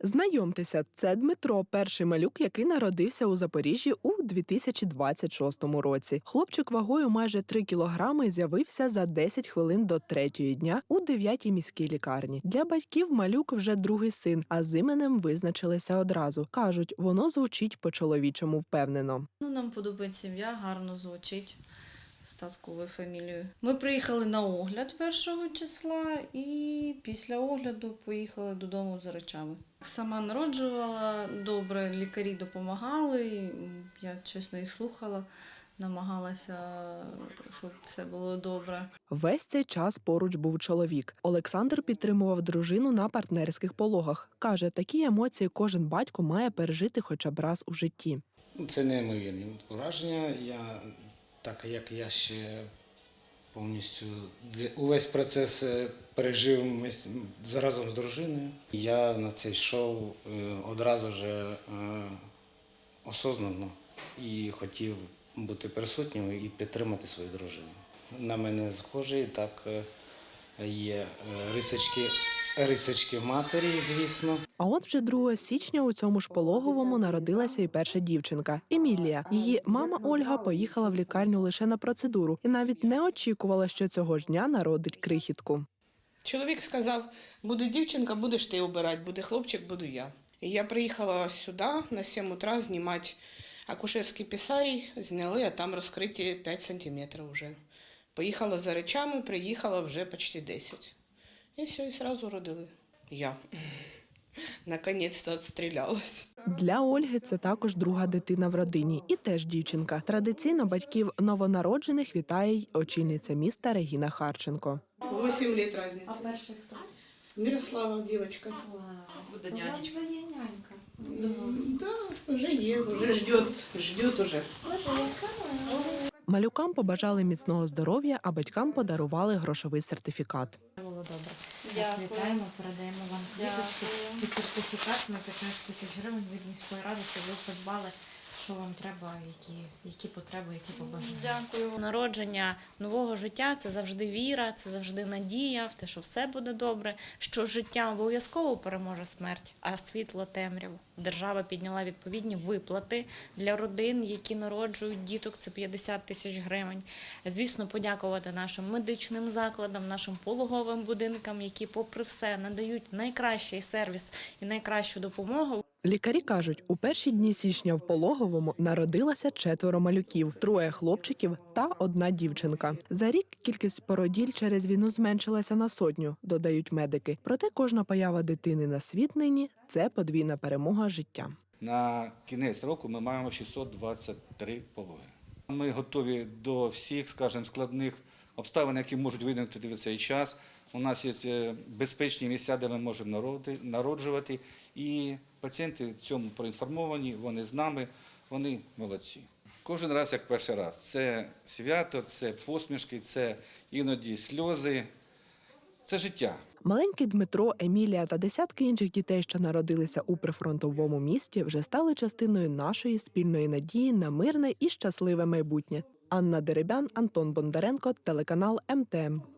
Знайомтеся, це Дмитро, перший малюк, який народився у Запоріжжі у 2026 році. Хлопчик вагою майже 3 кілограми з'явився за 10 хвилин до третьої дня у 9-й міській лікарні. Для батьків малюк вже другий син, а з іменем визначилися одразу. кажуть, воно звучить по-чоловічому впевнено. Ну, нам подобається сім'я, гарно звучить з татковою фамілією. Ми приїхали на огляд першого числа і після огляду поїхали додому за речами. Сама народжувала добре, лікарі допомагали. Я чесно їх слухала, намагалася, щоб все було добре. Весь цей час поруч був чоловік. Олександр підтримував дружину на партнерських пологах. каже, такі емоції кожен батько має пережити хоча б раз у житті. Це неймовірні враження. Я, так як я ще повністю увесь процес е, пережив разом з дружиною. Я на це йшов е, одразу ж е, осознанно і хотів бути присутнім і підтримати свою дружину. На мене схожий, так є рисочки, рисочки матері, звісно. А от вже 2 січня у цьому ж пологовому народилася і перша дівчинка Емілія. Її мама Ольга поїхала в лікарню лише на процедуру і навіть не очікувала, що цього ж дня народить крихітку. Чоловік сказав, буде дівчинка, будеш ти обирати, буде хлопчик, буду я. І я приїхала сюди на 7 утра знімати акушерський пісарій, зняли, а там розкриті 5 сантиметрів вже. Поїхала за речами, приїхала вже почти 10. І все, і одразу родили. Я. Наконець-то відстрілялась. Для Ольги це також друга дитина в родині, і теж дівчинка. Традиційно батьків новонароджених вітає й очільниця міста Регіна Харченко. 8 лет разница. А перший хто? Мирослава, дівчинка. Буде нянечка. Буде нянька. Да, вже є, вже ждет, ждет уже. Малюкам побажали міцного здоров'я, а батькам подарували грошовий сертифікат. Було добре. Дякую. Вітаємо, передаємо вам Дякую. і сертифікат на 15 тисяч гривень від міської ради, щоб ви придбали, що вам треба, які, які потреби, які побажання. Дякую. Народження нового життя це завжди віра, це завжди надія в те, що все буде добре, що життя обов'язково переможе смерть, а світло темряву. Держава підняла відповідні виплати для родин, які народжують діток. Це 50 тисяч гривень. Звісно, подякувати нашим медичним закладам, нашим пологовим будинкам, які, попри все, надають найкращий сервіс і найкращу допомогу. Лікарі кажуть, у перші дні січня в пологовому народилося четверо малюків, троє хлопчиків та одна дівчинка. За рік кількість породіль через війну зменшилася на сотню, додають медики. Проте кожна поява дитини на світ нині це подвійна перемога життя. На кінець року ми маємо 623 пологи. Ми готові до всіх, скажімо, складних обставин, які можуть виникнути в цей час. У нас є е, безпечні місця, де ми можемо народжувати. І пацієнти в цьому проінформовані, вони з нами, вони молодці. Кожен раз як перший раз. Це свято, це посмішки, це іноді сльози, це життя. Маленький Дмитро, Емілія та десятки інших дітей, що народилися у прифронтовому місті, вже стали частиною нашої спільної надії на мирне і щасливе майбутнє. Анна Деребян, Антон Бондаренко, телеканал МТМ.